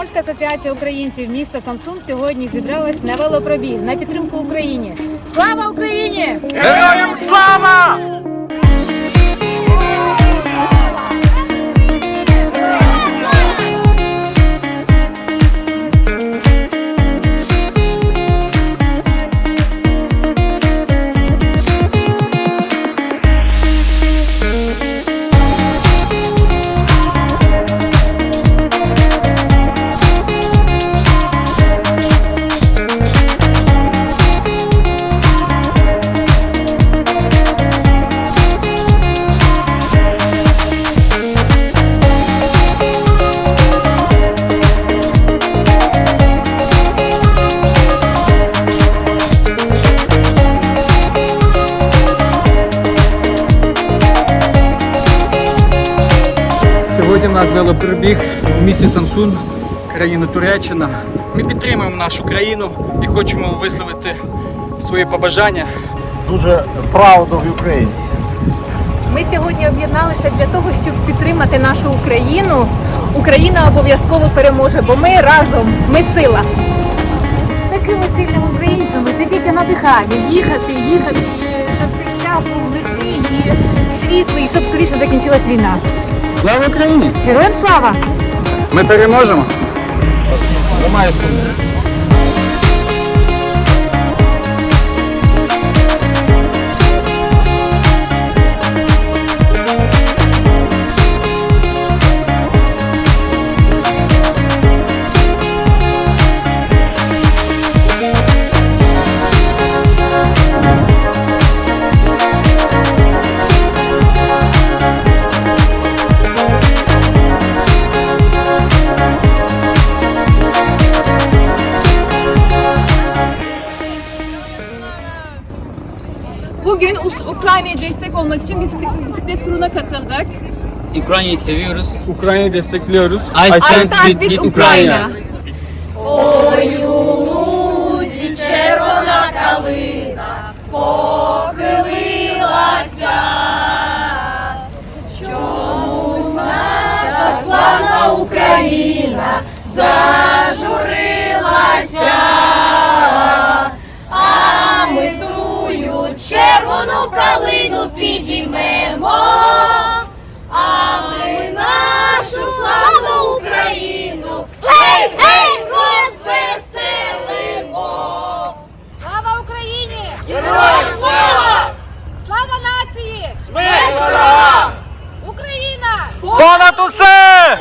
асоціація українців міста Самсун сьогодні зібралась на велопробіг на підтримку Україні. Слава Україні! Сьогодні в нас велопробіг в місті Самсун, країна Туреччина. Ми підтримуємо нашу країну і хочемо висловити свої побажання. Дуже proud of Ukraine. Ми сьогодні об'єдналися для того, щоб підтримати нашу Україну. Україна обов'язково переможе, бо ми разом, ми сила. З такими сильними українцями це тільки надихає їхати, їхати, щоб цей шлях був легкий і світлий, щоб скоріше закінчилась війна. Слава Україні! Героям слава! Ми переможемо! Немає сумнів. Bugün Us- Ukrayna'ya destek olmak için bisiklet, bisiklet turuna katıldık. Ukrayna'yı seviyoruz. Ukrayna'yı destekliyoruz. I stand with, with Ukraine. червону Смерть ворогам! Україна! Понад усе!